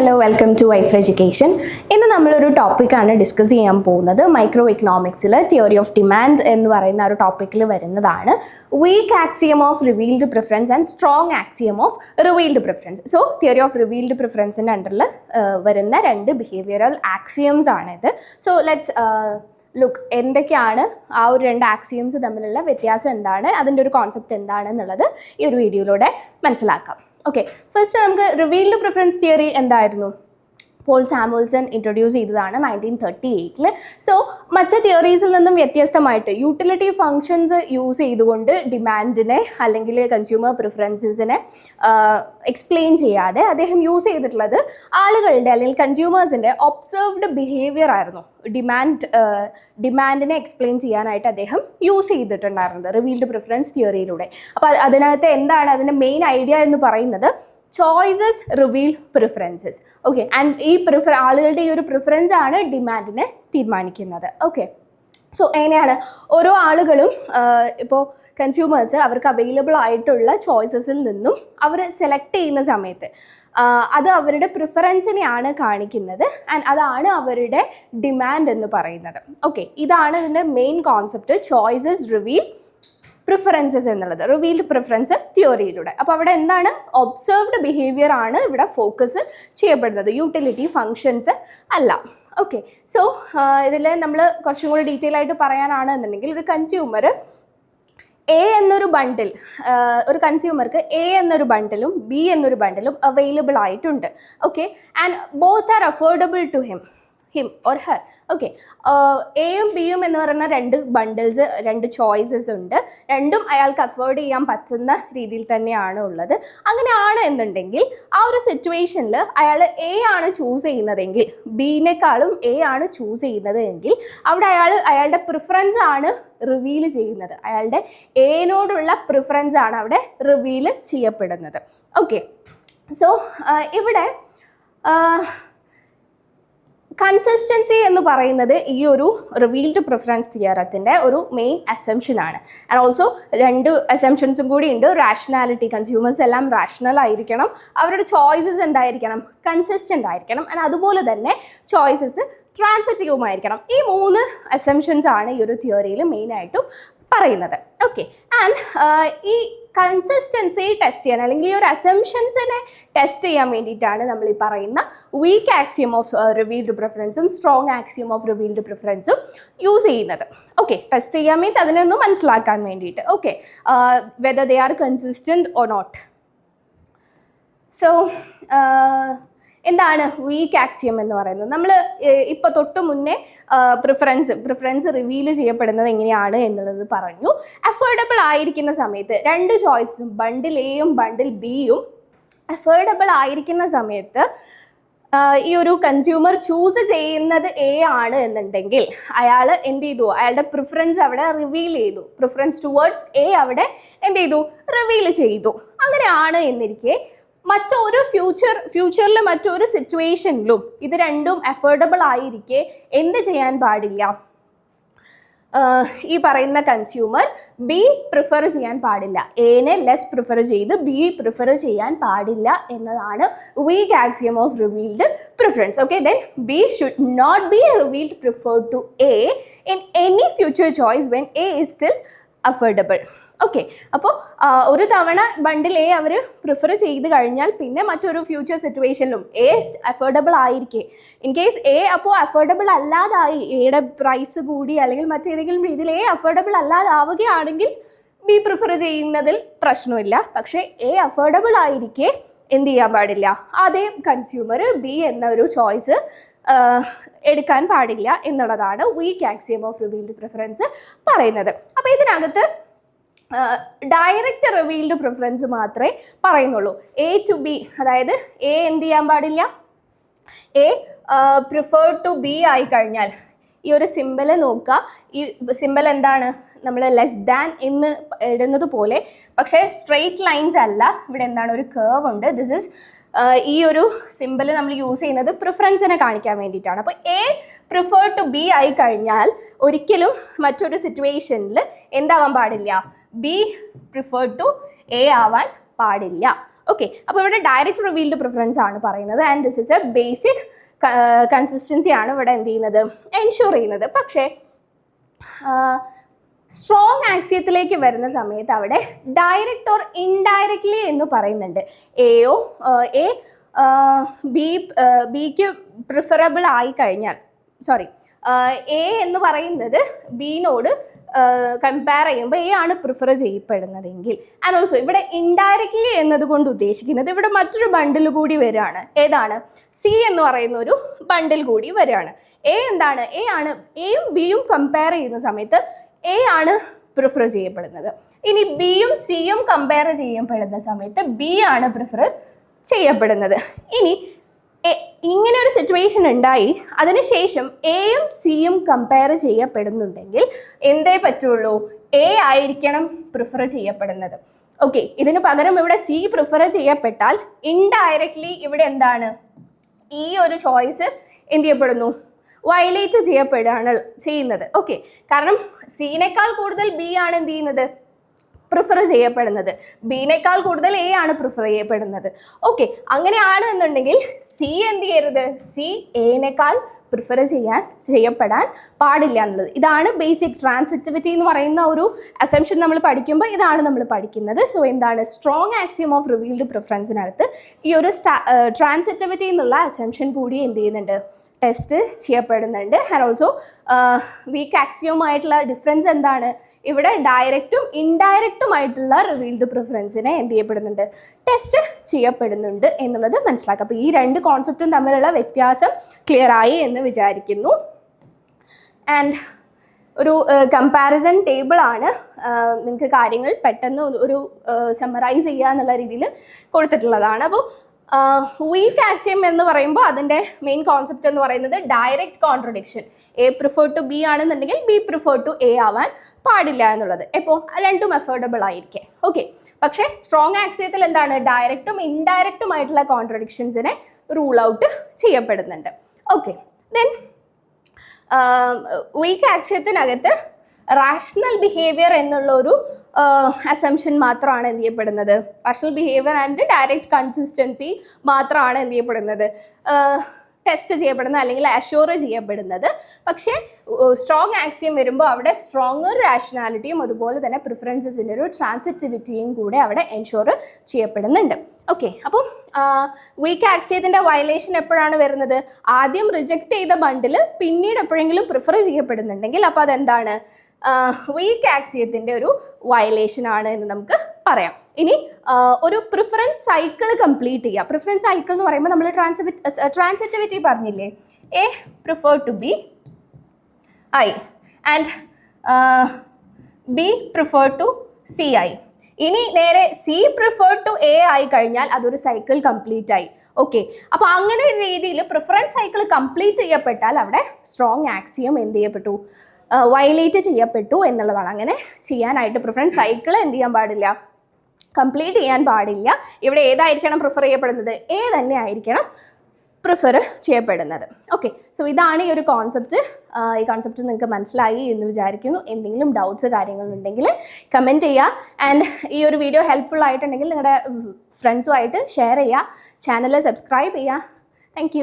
Hello welcome to wife education ഇന്ന് നമ്മളൊരു ടോപ്പിക്കാണ് ഡിസ്കസ് ചെയ്യാൻ പോകുന്നത്. മൈക്രോ ഇക്കണോമിക്സിൽ തിയറി ഓഫ് ഡിമാൻഡ് എന്ന് പറയുന്ന ഒരു ടോപ്പിക്കിൽ വരുന്നതാണ്. Weak axiom of revealed preference and strong axiom of revealed preference so theory of revealed പ്രിഫറൻസിന്റെ അണ്ടറിൽ വരുന്ന രണ്ട് ബിഹേവിയറൽ ആക്സിയംസ് ആണിത് സോ ലെറ്റ്സ് ലുക്ക് എന്തൊക്കെയാണ് ആ ഒരു രണ്ട് ആക്സിയംസ് തമ്മിലുള്ള വ്യത്യാസം എന്താണ്? അതിന്റെ ഒരു കോൺസെപ്റ്റ് എന്താണ് എന്നുള്ളത് ഈ ഒരു വീഡിയോയിലൂടെ മനസ്സിലാക്കാം. ഓക്കെ ഫസ്റ്റ് നമുക്ക് റിവീൽഡ് പ്രിഫറൻസ് തിയറി എന്തായിരുന്നു? പോൾ സാമുൽസൺ ഇൻട്രൊഡ്യൂസ് ചെയ്തതാണ് നയന്റീൻ തേർട്ടി എയ്റ്റിൽ സോ മറ്റ് തിയറീസിൽ നിന്നും വ്യത്യസ്തമായിട്ട് യൂട്ടിലിറ്റി ഫങ്ഷൻസ് യൂസ് ചെയ്തുകൊണ്ട് ഡിമാൻഡിനെ അല്ലെങ്കിൽ കൺസ്യൂമർ പ്രിഫറൻസസിനെ എക്സ്പ്ലെയിൻ ചെയ്യാതെ അദ്ദേഹം യൂസ് ചെയ്തിട്ടുള്ളത് ആളുകളുടെ അല്ലെങ്കിൽ കൺസ്യൂമേഴ്സിന്റെ ഒബ്സർവ്ഡ് ബിഹേവിയർ ആയിരുന്നു. ഡിമാൻഡ് ഡിമാൻഡിനെ എക്സ്പ്ലെയിൻ ചെയ്യാനായിട്ട് അദ്ദേഹം യൂസ് ചെയ്തിട്ടുണ്ടായിരുന്നത്. റിവീൽഡ് പ്രിഫറൻസ് തിയറിയിലൂടെ അപ്പോൾ അതിനകത്ത് എന്താണ് അതിന്റെ മെയിൻ ഐഡിയ എന്ന് പറയുന്നത്? Choices reveal preferences okay and ഈ പ്രിഫർ ആളുകളുടെ ഈ ഒരു പ്രിഫറൻസ് ആണ് ഡിമാൻഡിനെ തീരുമാനിക്കുന്നത്. ഓക്കെ സോ എങ്ങനെയാണ്? ഓരോ ആളുകളും ഇപ്പോൾ കൺസ്യൂമേഴ്സ് അവർക്ക് അവൈലബിൾ ആയിട്ടുള്ള ചോയ്സസിൽ നിന്നും അവർ സെലക്ട് ചെയ്യുന്ന സമയത്ത് അത് അവരുടെ പ്രിഫറൻസിനെയാണ് കാണിക്കുന്നത് ആൻഡ് അതാണ് അവരുടെ ഡിമാൻഡ് എന്ന് പറയുന്നത്. ഓക്കെ ഇതാണ് ഇതിന്റെ main concept choices reveal preferences എന്നുള്ളത് റിവീൽഡ് പ്രിഫറൻസ് തിയോറിയിലൂടെ അപ്പോൾ അവിടെ എന്താണ്? ഒബ്സർവ്ഡ് ബിഹേവിയർ ആണ് ഇവിടെ ഫോക്കസ് ചെയ്യപ്പെടുന്നത്. യൂട്ടിലിറ്റി ഫങ്ഷൻസ് അല്ല. ഓക്കെ സോ ഇതിൽ നമ്മൾ കുറച്ചും കൂടി ഡീറ്റെയിൽ ആയിട്ട് പറയാനാണ് എന്നുണ്ടെങ്കിൽ ഒരു കൺസ്യൂമർ എ എന്നൊരു ബണ്ടിൽ ഒരു കൺസ്യൂമർക്ക് എ എന്നൊരു ബണ്ടിലും ബി എന്നൊരു ബണ്ടിലും അവൈലബിൾ ആയിട്ടുണ്ട്. Okay and both are affordable to him him or her okay എയും ബിയും എന്ന് പറയുന്ന രണ്ട് ബണ്ടിൽസ് രണ്ട് ചോയ്സസ് ഉണ്ട്. രണ്ടും അയാൾക്ക് അഫോർഡ് ചെയ്യാൻ പറ്റുന്ന രീതിയിൽ തന്നെയാണ് ഉള്ളത്. അങ്ങനെയാണ് എന്നുണ്ടെങ്കിൽ ആ ഒരു സിറ്റുവേഷനിൽ അയാൾ എ ആണ് ചൂസ് ചെയ്യുന്നതെങ്കിൽ ബിനേക്കാളും എ ആണ് ചൂസ് ചെയ്യുന്നത് എങ്കിൽ അവിടെ അയാൾ അയാളുടെ പ്രിഫറൻസ് ആണ് റിവീൽ ചെയ്യുന്നത്. അയാളുടെ എനോടുള്ള പ്രിഫറൻസ് ആണ് അവിടെ റിവീൽ ചെയ്യപ്പെടുന്നത്. ഓക്കെ സോ ഇവിടെ കൺസിസ്റ്റൻസി എന്ന് പറയുന്നത് ഈ ഒരു റിവീൽഡ് പ്രിഫറൻസ് തിയറത്തിന്റെ ഒരു മെയിൻ അസംഷനാണ് ആൻഡ് ഓൾസോ രണ്ട് അസംഷൻസും കൂടി ഉണ്ട്. റാഷണാലിറ്റി കൺസ്യൂമേഴ്സ് എല്ലാം റാഷണൽ ആയിരിക്കണം. അവരുടെ ചോയ്സസ് എന്തായിരിക്കണം? കൺസിസ്റ്റന്റ് ആയിരിക്കണം. ആൻഡ് അതുപോലെ തന്നെ ചോയ്സസ് ട്രാൻസറ്റീവുമായിരിക്കണം ഈ മൂന്ന് അസംഷൻസ് ആണ് ഈ ഒരു തിയറിയിൽ മെയിനായിട്ടും പറയുന്നത്. ഓക്കെ ആൻഡ് ഈ കൺസിസ്റ്റൻസി ടെസ്റ്റ് ചെയ്യാൻ അല്ലെങ്കിൽ ഈ ഒരു അസംഷൻസിനെ ടെസ്റ്റ് ചെയ്യാൻ വേണ്ടിയിട്ടാണ് നമ്മൾ ഈ പറയുന്ന വീക്ക് ആക്സിയം ഓഫ് റിവീൽഡ് പ്രിഫറൻസും സ്ട്രോങ് ആക്സിയം ഓഫ് റിവീൽഡ് പ്രിഫറൻസും യൂസ് ചെയ്യുന്നത്. ഓക്കെ ടെസ്റ്റ് ചെയ്യാൻ മീൻസ് അതിനൊന്ന് മനസ്സിലാക്കാൻ വേണ്ടിയിട്ട്. Okay whether they are consistent or not so എന്താണ് വീക്ക് ആക്സിയം എന്ന് പറയുന്നത്? നമ്മൾ ഇപ്പോൾ തൊട്ട് മുന്നേ പ്രിഫറൻസ് പ്രിഫറൻസ് റിവീൽ ചെയ്യപ്പെടുന്നത് എങ്ങനെയാണ് എന്നുള്ളത് പറഞ്ഞു. അഫോർഡബിൾ ആയിരിക്കുന്ന സമയത്ത് രണ്ട് ചോയ്സും ബണ്ടിൽ എയും ബണ്ടിൽ ബിയും അഫോർഡബിൾ ആയിരിക്കുന്ന സമയത്ത് ഈ ഒരു കൺസ്യൂമർ ചൂസ് ചെയ്യുന്നത് എ ആണ് എന്നുണ്ടെങ്കിൽ അയാൾ എന്ത് ചെയ്തു? അയാളുടെ പ്രിഫറൻസ് അവിടെ റിവീൽ ചെയ്തു. പ്രിഫറൻസ് ടുവേർഡ്സ് എ അവിടെ എന്ത് ചെയ്തു? റിവീൽ ചെയ്തു. അങ്ങനെയാണ് എന്നിരിക്കെ മറ്റൊരു ഫ്യൂച്ചർ ഫ്യൂച്ചറിൽ മറ്റൊരു സിറ്റുവേഷനിലും ഇത് രണ്ടും അഫോർഡബിൾ ആയിരിക്കെ എന്ത് ചെയ്യാൻ പാടില്ല. ഈ പറയുന്ന കൺസ്യൂമർ ബി പ്രിഫർ ചെയ്യാൻ പാടില്ല. എനെ ലെസ് പ്രിഫർ ചെയ്ത് ബി പ്രിഫർ ചെയ്യാൻ പാടില്ല എന്നതാണ് weak axiom of revealed preference okay then B should not be revealed prefer to A in any future choice when A is still affordable okay അപ്പോൾ ഒരു തവണ ബണ്ടിൽ എ അവർ പ്രിഫർ ചെയ്ത് കഴിഞ്ഞാൽ പിന്നെ മറ്റൊരു ഫ്യൂച്ചർ സിറ്റുവേഷനിലും എ അഫോർഡബിൾ ആയിരിക്കെ. In case A അപ്പോൾ അഫോർഡബിൾ അല്ലാതായി എയുടെ പ്രൈസ് കൂടി അല്ലെങ്കിൽ മറ്റേതെങ്കിലും രീതിയിൽ എ അഫോർഡബിൾ അല്ലാതാവുകയാണെങ്കിൽ ബി പ്രിഫർ ചെയ്യുന്നതിൽ പ്രശ്നമില്ല. പക്ഷേ എ അഫോർഡബിൾ ആയിരിക്കെ എന്ത് ചെയ്യാൻ പാടില്ല? അതേ കൺസ്യൂമർ ബി എന്ന ഒരു ചോയ്സ് എടുക്കാൻ പാടില്ല എന്നുള്ളതാണ് weak axiom of revealed preference പറയുന്നത്. അപ്പോൾ ഇതിനകത്ത് ഡയറക്റ്റ് റിവീൽഡ് പ്രിഫറൻസ് മാത്രമേ പറയുന്നുള്ളൂ. എ ടു ബി അതായത് എ എന്ത് ചെയ്യാൻ പാടില്ല? എ പ്രിഫേർഡ് ടു ബി ആയി കഴിഞ്ഞാൽ ഈ ഒരു സിമ്പൽ നോക്കുക. ഈ സിമ്പൽ എന്താണ്? നമ്മൾ ലെസ് ദാൻ എന്ന് ഇടുന്നത് പോലെ. പക്ഷേ സ്ട്രെയിറ്റ് ലൈൻസ് അല്ല. ഇവിടെ എന്താണ്? ഒരു കേർവ് ഉണ്ട്. ദിസ് ഇസ് ഈ ഒരു സിമ്പിൾ നമ്മൾ യൂസ് ചെയ്യുന്നത് പ്രിഫറൻസിനെ കാണിക്കാൻ വേണ്ടിയിട്ടാണ്. അപ്പോൾ എ പ്രിഫർ ടു ബി ആയി കഴിഞ്ഞാൽ ഒരിക്കലും മറ്റൊരു സിറ്റുവേഷനിൽ എന്താവാൻ പാടില്ല. ബി പ്രിഫർ ടു എ ആവാൻ പാടില്ല. ഓക്കെ അപ്പോൾ ഇവിടെ ഡയറക്റ്റ് റിവീൽഡ് പ്രിഫറൻസ് ആണ് പറയുന്നത്. And this is a basic consistency ആണ് ഇവിടെ എന്ത് ചെയ്യുന്നത്? എൻഷുർ ചെയ്യുന്നത്. പക്ഷേ സ്ട്രോങ് ആക്സിയത്തിലേക്ക് വരുന്ന സമയത്ത് അവിടെ ഡയറക്റ്റ് ഓർ ഇൻഡയറക്ട്ലി എന്ന് പറയുന്നുണ്ട്. എയോ എ ബി ബിക്ക് പ്രിഫറബിൾ ആയി കഴിഞ്ഞാൽ സോറി എ എന്ന് പറയുന്നത് ബിനോട് കമ്പയർ ചെയ്യുമ്പോൾ എ ആണ് പ്രിഫർ ചെയ്യപ്പെടുന്നതെങ്കിൽ. ആൻഡ് ഓൾസോ ഇവിടെ ഇൻഡയറക്ട്ലി എന്നതുകൊണ്ട് ഉദ്ദേശിക്കുന്നത് ഇവിടെ മറ്റൊരു ബണ്ടിൽ കൂടി വരികയാണ്. ഏതാണ്? സി എന്ന് പറയുന്ന ഒരു ബണ്ടിൽ കൂടി വരികയാണ്. എ എന്താണ്? എ ആണ് എയും ബിയും കമ്പയർ ചെയ്യുന്ന സമയത്ത് എ ആണ് പ്രിഫർ ചെയ്യപ്പെടുന്നത്. ഇനി ബിയും സിയും കമ്പയർ ചെയ്യപ്പെടുന്ന സമയത്ത് ബി ആണ് പ്രിഫർ ചെയ്യപ്പെടുന്നത്. ഇനി ഇങ്ങനെ ഒരു സിറ്റുവേഷൻ ഉണ്ടായി. അതിനുശേഷം എയും സിയും കമ്പയർ ചെയ്യപ്പെടുന്നുണ്ടെങ്കിൽ എന്തേ പറ്റുള്ളൂ? എ ആയിരിക്കണം പ്രിഫർ ചെയ്യപ്പെടുന്നത്. ഓക്കെ ഇതിന് പകരം ഇവിടെ സി പ്രിഫർ ചെയ്യപ്പെട്ടാൽ ഇൻഡയറക്ട്ലി ഇവിടെ എന്താണ്? ഈ ഒരു ചോയ്സ് എന്ത് ചെയ്യപ്പെടുന്നു? വയലേറ്റ് ചെയ്യപ്പെടുകയാണ് ചെയ്യുന്നത്. ഓക്കെ കാരണം സീനേക്കാൾ കൂടുതൽ ബി ആണ് എന്ത് ചെയ്യുന്നത്? പ്രിഫർ ചെയ്യപ്പെടുന്നത്. ബിനേക്കാൾ കൂടുതൽ എ ആണ് പ്രിഫർ ചെയ്യപ്പെടുന്നത്. ഓക്കെ അങ്ങനെയാണ് എന്നുണ്ടെങ്കിൽ സി എന്ത് ചെയ്യരുത്? സി എനേക്കാൾ പ്രിഫർ ചെയ്യാൻ ചെയ്യപ്പെടാൻ പാടില്ല എന്നുള്ളത്. ഇതാണ് ബേസിക് ട്രാൻസിറ്റിവിറ്റി എന്ന് പറയുന്ന ഒരു അസംഷൻ നമ്മൾ പഠിക്കുമ്പോൾ ഇതാണ് നമ്മൾ പഠിക്കുന്നത്. സോ എന്താണ്? സ്ട്രോങ് ആക്സിയം ഓഫ് റിവീൽഡ് പ്രിഫറൻസിനകത്ത് ഈ ഒരു ട്രാൻസിറ്റിവിറ്റി എന്നുള്ള അസംഷൻ കൂടി എന്ത് ചെയ്യുന്നുണ്ട്? ടെസ്റ്റ് ചെയ്യപ്പെടുന്നുണ്ട്. ആൻഡ് ഓൾസോ വീക്ക് ആക്സിയവുമായിട്ടുള്ള ഡിഫറൻസ് എന്താണ്? ഇവിടെ ഡയറക്റ്റും ഇൻഡയറക്റ്റും ആയിട്ടുള്ള റിവീൽഡ് പ്രിഫറൻസിനെ എന്ത് ചെയ്യപ്പെടുന്നുണ്ട്? ടെസ്റ്റ് ചെയ്യപ്പെടുന്നുണ്ട് എന്നുള്ളത് മനസ്സിലാക്കുക അപ്പോൾ ഈ രണ്ട് കോൺസെപ്റ്റും തമ്മിലുള്ള വ്യത്യാസം ക്ലിയർ ആയി എന്ന് വിചാരിക്കുന്നു. ആൻഡ് ഒരു കമ്പാരിസൺ ടേബിൾ ആണ് നിങ്ങൾക്ക് കാര്യങ്ങൾ പെട്ടെന്ന് ഒരു- സമ്മറൈസ് ചെയ്യുക എന്നുള്ള രീതിയിൽ കൊടുത്തിട്ടുള്ളതാണ്. അപ്പോൾ വീക്ക് ആക്സിയം എന്ന് പറയുമ്പോൾ അതിന്റെ മെയിൻ കോൺസെപ്റ്റ് എന്ന് പറയുന്നത് direct contradiction A prefer to B ആണെന്നുണ്ടെങ്കിൽ ബി പ്രിഫർ ടു എ ആവാൻ പാടില്ല എന്നുള്ളത്. എപ്പോൾ രണ്ടും അഫോർഡബിൾ ആയിരിക്കും. ഓക്കെ പക്ഷേ സ്ട്രോങ് ആക്സിയത്തിൽ എന്താണ്? ഡയറക്റ്റും ഇൻഡയറക്റ്റും ആയിട്ടുള്ള കോൺട്രഡിക്ഷൻസിനെ റൂൾ ഔട്ട് ചെയ്യപ്പെടുന്നുണ്ട്. ഓക്കെ ദെൻ വീക്ക് ആക്സിയത്തിനകത്ത് റാഷണൽ ബിഹേവിയർ എന്നുള്ള ഒരു അസംഷൻ മാത്രമാണ് എന്ത് ചെയ്യപ്പെടുന്നത്. Rational behaviour and direct consistency മാത്രമാണ് എന്ത് ചെയ്യപ്പെടുന്നത്. ടെസ്റ്റ് ചെയ്യപ്പെടുന്നത് അല്ലെങ്കിൽ അഷ്യൂർ ചെയ്യപ്പെടുന്നത്. പക്ഷേ സ്ട്രോങ് ആക്സിയം വരുമ്പോൾ അവിടെ സ്ട്രോങ്ങർ റാഷണാലിറ്റിയും അതുപോലെ തന്നെ പ്രിഫറൻസസിന്റെ ഒരു ട്രാൻസിറ്റിവിറ്റിയും കൂടെ അവിടെ എൻഷുർ ചെയ്യപ്പെടുന്നുണ്ട്. ഓക്കെ അപ്പം വീക്ക് ആക്സിയത്തിന്റെ വയലേഷൻ എപ്പോഴാണ് വരുന്നത്? ആദ്യം റിജക്റ്റ് ചെയ്ത ബണ്ടിൽ പിന്നീട് എപ്പോഴെങ്കിലും പ്രിഫർ ചെയ്യപ്പെടുന്നുണ്ടെങ്കിൽ അപ്പോൾ അതെന്താണ്? വീക്ക് ആക്സിയത്തിന്റെ ഒരു വയലേഷൻ ആണ് എന്ന് നമുക്ക് പറയാം. ഇനി ഒരു പ്രിഫറൻസ് സൈക്കിൾ കംപ്ലീറ്റ് ചെയ്യുക. പ്രിഫറൻസ് സൈക്കിൾ എന്ന് പറയുമ്പോൾ നമ്മൾ ട്രാൻസിറ്റ് ട്രാൻസിറ്റിവിറ്റി പറഞ്ഞില്ലേ? A prefer to B I and B prefer to C I ഇനി നേരെ സി പ്രിഫർ ടു എ ആയി കഴിഞ്ഞാൽ അതൊരു സൈക്കിൾ കംപ്ലീറ്റ് ആയി. ഓക്കെ അപ്പോൾ അങ്ങനെ രീതിയിൽ പ്രിഫറൻസ് സൈക്കിൾ കംപ്ലീറ്റ് ചെയ്യപ്പെട്ടാൽ അവിടെ സ്ട്രോങ് ആക്സിയം എന്ത് ചെയ്യപ്പെട്ടു? വയലേറ്റ് ചെയ്യപ്പെട്ടു എന്നുള്ളതാണ്. അങ്ങനെ ചെയ്യാനായിട്ട് പ്രിഫറൻസ് സൈക്കിൾ എന്ത് ചെയ്യാൻ പാടില്ല? കംപ്ലീറ്റ് ചെയ്യാൻ പാടില്ല. ഇവിടെ ഏതായിരിക്കണം പ്രിഫർ ചെയ്യപ്പെടുന്നത്? എ തന്നെ ആയിരിക്കണം പ്രിഫർ ചെയ്യപ്പെടുന്നത്. ഓക്കെ സോ ഇതാണ് ഈ ഒരു കോൺസെപ്റ്റ് ഈ കോൺസെപ്റ്റ് നിങ്ങൾക്ക് മനസ്സിലായി എന്ന് വിചാരിക്കുന്നു. എന്തെങ്കിലും ഡൗട്ട്സ് കാര്യങ്ങളുണ്ടെങ്കിൽ കമന്റ് ചെയ്യുക. ആൻഡ് ഈ ഒരു വീഡിയോ ഹെൽപ്ഫുൾ ആയിട്ടുണ്ടെങ്കിൽ നിങ്ങളുടെ ഫ്രണ്ട്സുമായിട്ട് ഷെയർ ചെയ്യുക. ചാനൽ സബ്സ്ക്രൈബ് ചെയ്യുക. താങ്ക്